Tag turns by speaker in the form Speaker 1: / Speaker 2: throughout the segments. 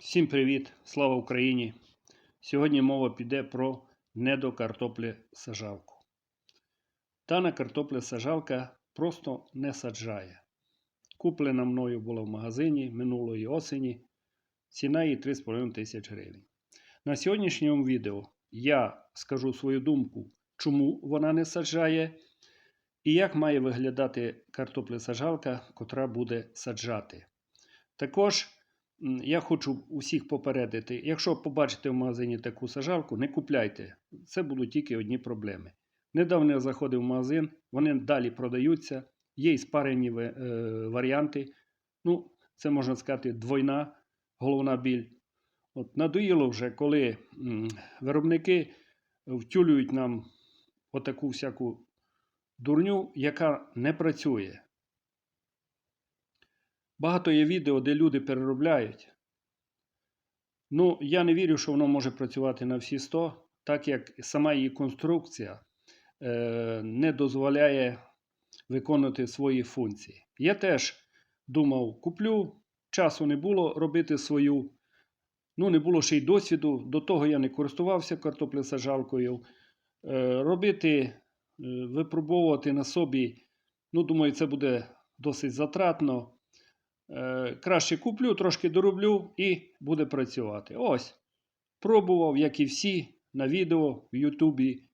Speaker 1: Всім привіт! Слава Україні! Сьогодні мова піде про недокартоплі-сажалку. Дана картопля-сажалка просто не саджає. Куплена мною була в магазині минулої осені. Ціна її 3,5 тисяч гривень. На сьогоднішньому відео я скажу свою думку, чому вона не саджає, і як має виглядати картопля-сажалка, котра буде саджати. Також Я хочу усіх попередити, якщо побачите в магазині таку сажалку, не купляйте. Це будуть тільки одні проблеми. Недавно я заходив в магазин, вони далі продаються, є і спарені е, варіанти. Ну, це можна сказати, двойна головна біль. От надоїло вже, коли виробники втюлюють нам отаку всяку дурню, яка не працює. Багато є відео, де люди переробляють. Ну, я не вірю, що воно може працювати на всі 100, так як сама її конструкція е, не дозволяє виконувати свої функції. Я теж думав, куплю, часу не було робити свою. Ну, не було ще й досвіду. До того я не користувався картоплесаджалкою. Е, робити, е, випробовувати на собі, ну, думаю, це буде досить затратно. Е, краще куплю, трошки дороблю і буде працювати. Ось. Пробував, як і всі, на відео в Ютубі.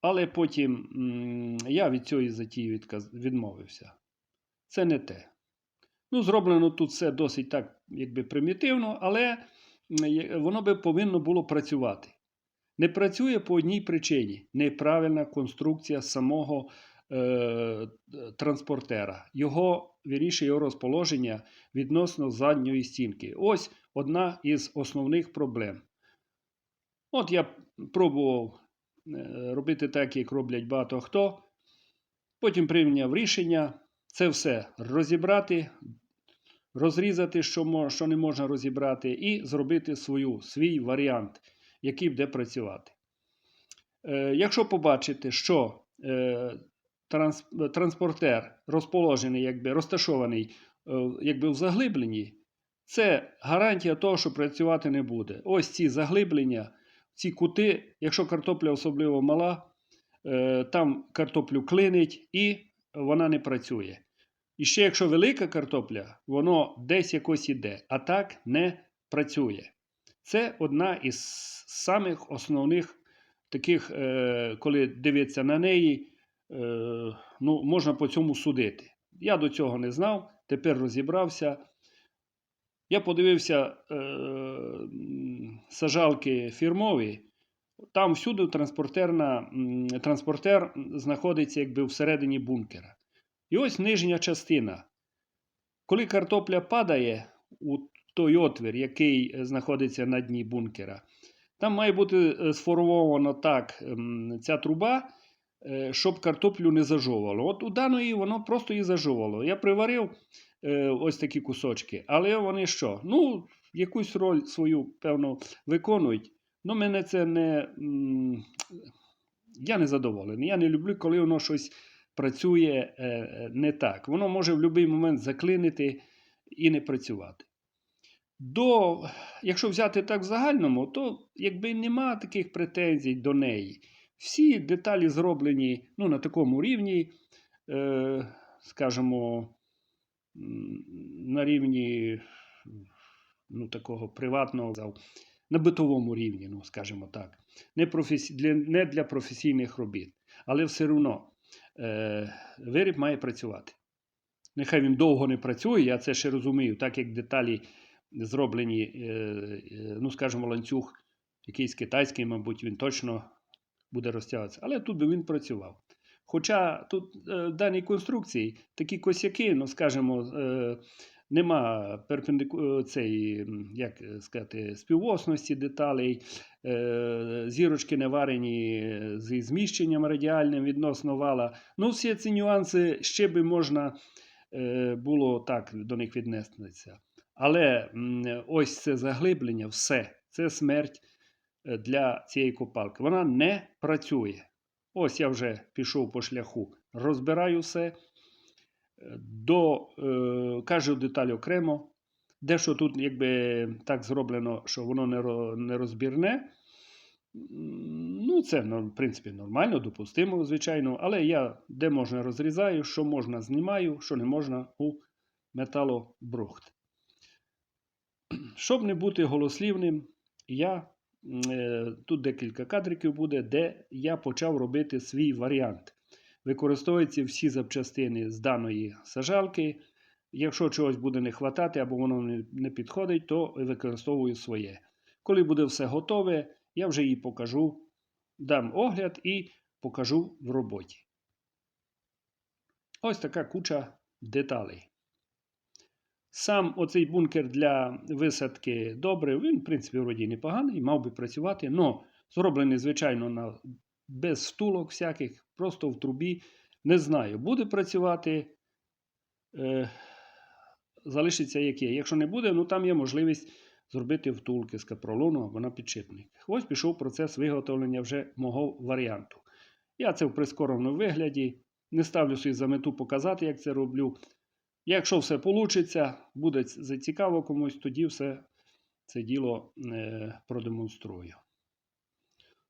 Speaker 1: Але потім м, я від цієї затії відказ... відмовився. Це не те. Ну, зроблено тут все досить так, якби примітивно, але воно би повинно було працювати. Не працює по одній причині: неправильна конструкція самого е, транспортера. Його вірніше його розположення відносно задньої стінки. Ось одна із основних проблем. От я пробував е, робити так, як роблять багато хто. Потім прийняв рішення це все розібрати, розрізати, що, мо- що не можна розібрати, і зробити свою, свій варіант, який буде працювати. Е, якщо побачите, що е, транс, транспортер розположений, якби розташований е, якби в заглибленні, це гарантія того, що працювати не буде. Ось ці заглиблення, ці кути, якщо картопля особливо мала, е, там картоплю клинить і вона не працює. І ще якщо велика картопля, воно десь якось іде, а так не працює. Це одна із самих основних таких, е, коли дивиться на неї, е, ну, можна по цьому судити. Я до цього не знав, тепер розібрався. Я подивився е, сажалки фірмові. Там всюди транспортерна, транспортер знаходиться якби всередині бункера. І ось нижня частина. Коли картопля падає у той отвір, який е, знаходиться на дні бункера, там має бути е, сформована так ця труба, е, щоб картоплю не зажовувало. От у даної воно просто її зажовувало. Я приварив е, ось такі кусочки, але вони що? Ну, якусь роль свою, певно, виконують. Ну, мене це не. Я не задоволений. Я не люблю, коли воно щось працює е, е, не так. Воно може в будь-який момент заклинити і не працювати. До, якщо взяти так в загальному, то якби нема таких претензій до неї. Всі деталі зроблені ну, на такому рівні, е, скажімо, на рівні ну, такого приватного, на битовому рівні, ну, скажімо так, не, професі... для, не для професійних робіт. Але все одно е, виріб має працювати. Нехай він довго не працює, я це ще розумію, так як деталі зроблені, е, е, ну, скажімо, ланцюг якийсь китайський, мабуть, він точно буде розтягуватися. Але тут би він працював. Хоча тут е, в даній конструкції такі косяки, ну, скажімо, е, нема е, цей, як сказати, співосності деталей, зірочки не варені зі зміщенням радіальним відносно вала. Ну, всі ці нюанси ще би можна було так до них віднестися. Але ось це заглиблення, все, це смерть для цієї копалки. Вона не працює. Ось я вже пішов по шляху, розбираю все, е, до, е, кожну деталь окремо, Дещо тут якби так зроблено, що воно не не розбірне. Ну, це, ну, в принципі, нормально, допустимо, звичайно, але я де можна розрізаю, що можна знімаю, що не можна у металобрухт. Щоб не бути голослівним, я е, тут декілька кадриків буде, де я почав робити свій варіант. Використовуються всі запчастини з даної сажалки. Якщо чогось буде не хватати або воно не підходить, то використовую своє. Коли буде все готове, я вже її покажу, дам огляд і покажу в роботі. Ось така куча деталей. Сам оцей бункер для висадки добре, він, в принципі, вроді непоганий, мав би працювати, але зроблений, звичайно, на, без втулок всяких, просто в трубі. Не знаю, буде працювати, е, залишиться є. Якщо не буде, ну там є можливість зробити втулки з капролону або на підшипник. Ось пішов процес виготовлення вже мого варіанту. Я це в прискореному вигляді. Не ставлю собі за мету показати, як це роблю. Якщо все вийде, буде ц- цікаво комусь, тоді все це діло е, продемонструю.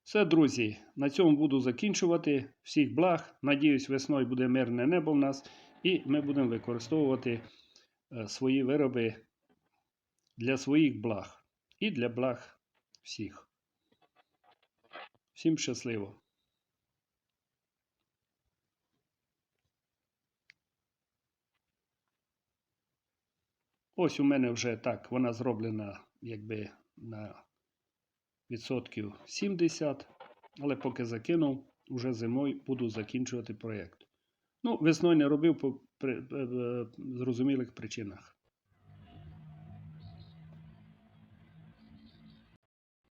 Speaker 1: Все, друзі, на цьому буду закінчувати. Всіх благ. Надіюсь, весною буде мирне небо в нас, і ми будемо використовувати е, свої вироби для своїх благ і для благ всіх. Всім щасливо! Ось у мене вже так, вона зроблена якби на відсотків 70, але поки закинув, уже зимою буду закінчувати проєкт. Ну, весною не робив по е, е, зрозумілих причинах.